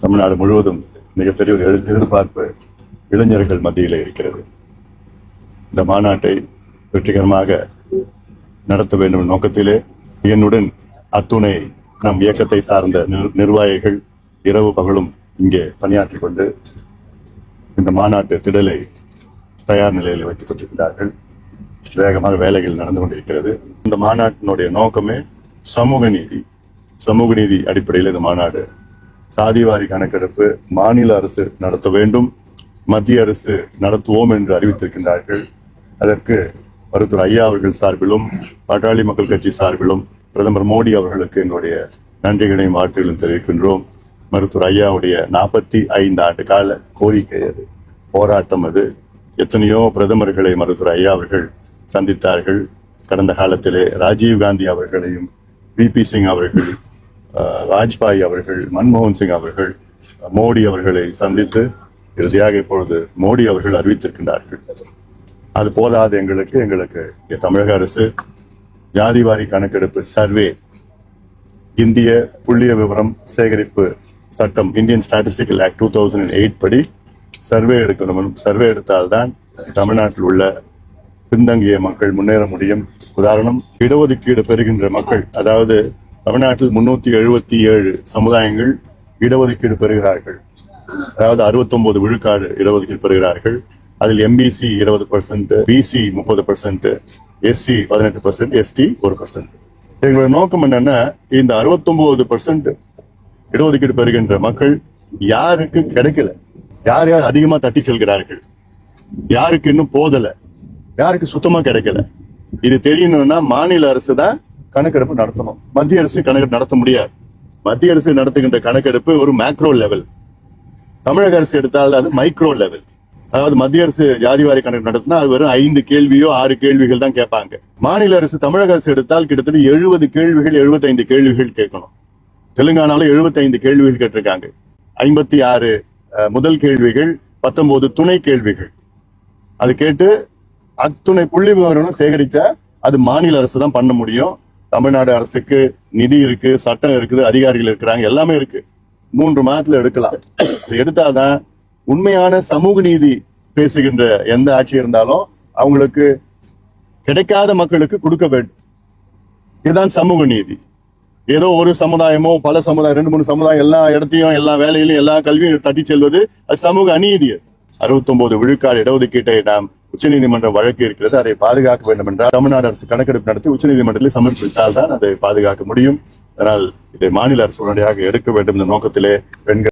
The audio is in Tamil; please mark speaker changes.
Speaker 1: தமிழ்நாடு முழுவதும் மிகப்பெரிய ஒரு எதிர்- எதிர்பார்ப்பு இளைஞர்கள் மத்தியில் இருக்கிறது. இந்த மாநாட்டை வெற்றிகரமாக நடத்த வேண்டும் நோக்கத்திலே என்னுடன் அத்துணை நம் இயக்கத்தை சார்ந்த நிர்- நிர்வாகிகள் இரவு பகலும் இங்கே பணியாற்றிக் கொண்டு இந்த மாநாட்டு திடலை தயார் நிலையில் வைத்துக் கொண்டிருக்கிறார்கள். வேகமாக வேலைகள் நடந்து கொண்டிருக்கிறது. இந்த மாநாட்டினுடைய நோக்கமே சமூக நீதி. சமூக நீதி அடிப்படையில் இந்த மாநாடு சாதிவாரி கணக்கெடுப்பு மாநில அரசு நடத்த வேண்டும் மத்திய அரசு நடத்துவோம் என்று அறிவித்திருக்கின்றார்கள். அதற்கு மருத்துவர் ஐயா அவர்கள் சார்பிலும் பாட்டாளி மக்கள் கட்சி சார்பிலும் பிரதமர் மோடி அவர்களுக்கு என்னுடைய நன்றிகளையும் வாழ்த்துகளும் தெரிவிக்கின்றோம். மருத்துவர் ஐயாவுடைய நாற்பத்தி ஐந்து ஆண்டு கால கோரிக்கை அது போராட்டம் அது. எத்தனையோ பிரதமர்களை மருத்துவர் ஐயா அவர்கள் சந்தித்தார்கள். கடந்த காலத்திலே ராஜீவ் காந்தி அவர்களையும் விபி சிங் அவர்கள் வாஜ்பாய் அவர்கள் மன்மோகன் சிங் அவர்கள் மோடி அவர்களை சந்தித்து இறுதியாக இப்பொழுது மோடி அவர்கள் அறிவித்திருக்கின்றார்கள். அது போதாது எங்களுக்கு எங்களுக்கு தமிழக அரசு ஜாதிவாரி கணக்கெடுப்பு சர்வே இந்திய புள்ளிய விவரம் சேகரிப்பு சட்டம் Indian statistical act two thousand eight படி சர்வே எடுக்கணும் சர்வே எடுத்தால்தான் தமிழ்நாட்டில் உள்ள பின்தங்கிய மக்கள் முன்னேற முடியும். உதாரணம் இடஒதுக்கீடு பெறுகின்ற மக்கள் அதாவது தமிழ்நாட்டில் முன்னூத்தி எழுபத்தி ஏழு சமுதாயங்கள் இடஒதுக்கீடு பெறுகிறார்கள். அதாவது 69 விழுக்காடு இடஒதுக்கீடு பெறுகிறார்கள். அதில் எம்பிசி இருபது பர்சன்ட் பிசி முப்பது பர்சன்ட் எஸ்சி பதினெட்டு பர்சன்ட் எஸ்டி ஒரு பர்சன்ட் எங்களுடைய நோக்கம் என்னன்னா இந்த 69% பர்சன்ட் இடஒதுக்கீடு பெறுகின்ற மக்கள் யாருக்கு கிடைக்கல? யார் யார் அதிகமா தட்டி செல்கிறார்கள்? யாருக்கு இன்னும் போதல? யாருக்கு சுத்தமா கிடைக்கல? இது தெரியணும்னா மாநில அரசு தான் கணக்கெடுப்பு நடத்தணும். மத்திய அரசு கணக்கெடுப்பு நடத்த முடியாது. மத்திய அரசு நடத்துகின்ற கணக்கெடுப்பு ஒரு மேக்ரோ லெவல் தமிழக அரசு எடுத்தால் அது மைக்ரோ லெவல் அதாவது மத்திய அரசு ஜாதிவாரி கணக்கு நடத்தினா அது வெறும் ஐந்து கேள்வியோ ஆறு கேள்விகள் தான் கேட்பாங்க. மாநில அரசு தமிழக அரசு எடுத்தால் கிட்டத்தட்ட எழுபது கேள்விகள் 75 கேள்விகள் கேட்கணும். தெலுங்கானால 75 கேள்விகள் கேட்டிருக்காங்க. ஐம்பத்தி ஆறு முதல் கேள்விகள் பத்தொன்பது துணை கேள்விகள். அது கேட்டு அத்துணை புள்ளி விவரம் சேகரிச்சா அது மாநில அரசு தான் பண்ண முடியும். தமிழ்நாடு அரசுக்கு நிதி இருக்கு சட்டம் இருக்குது அதிகாரிகள் இருக்கிறாங்க எல்லாமே இருக்கு. மூன்று மாதத்துல எடுக்கலாம். எடுத்தாதான் உண்மையான சமூக நீதி பேசுகின்ற எந்த ஆட்சி இருந்தாலும் அவங்களுக்கு கிடைக்காத மக்களுக்கு கொடுக்க வேண்டும். இதுதான் சமூக நீதி. ஏதோ ஒரு சமுதாயமோ பல சமுதாயம் ரெண்டு மூணு சமுதாயம் எல்லா இடத்தையும் எல்லா வேலையிலும் எல்லா கல்வியும் தட்டி செல்வது அது சமூக அநீதி. அறுபத்தொன்பது விழுக்காடு இடஒதுக்கீட்டை நாம் உச்சநீதிமன்ற வழக்கு இருக்கிறது அதை பாதுகாக்க வேண்டும் என்றால் தமிழ்நாடு அரசு கணக்கெடுப்பு நடத்தி உச்சநீதிமன்றத்தில் சமர்ப்பித்தால் தான் அதை பாதுகாக்க முடியும். அதனால் இதை மாநில அரசு உடனடியாக எடுக்க வேண்டும் என்ற நோக்கத்திலே பெண்கள்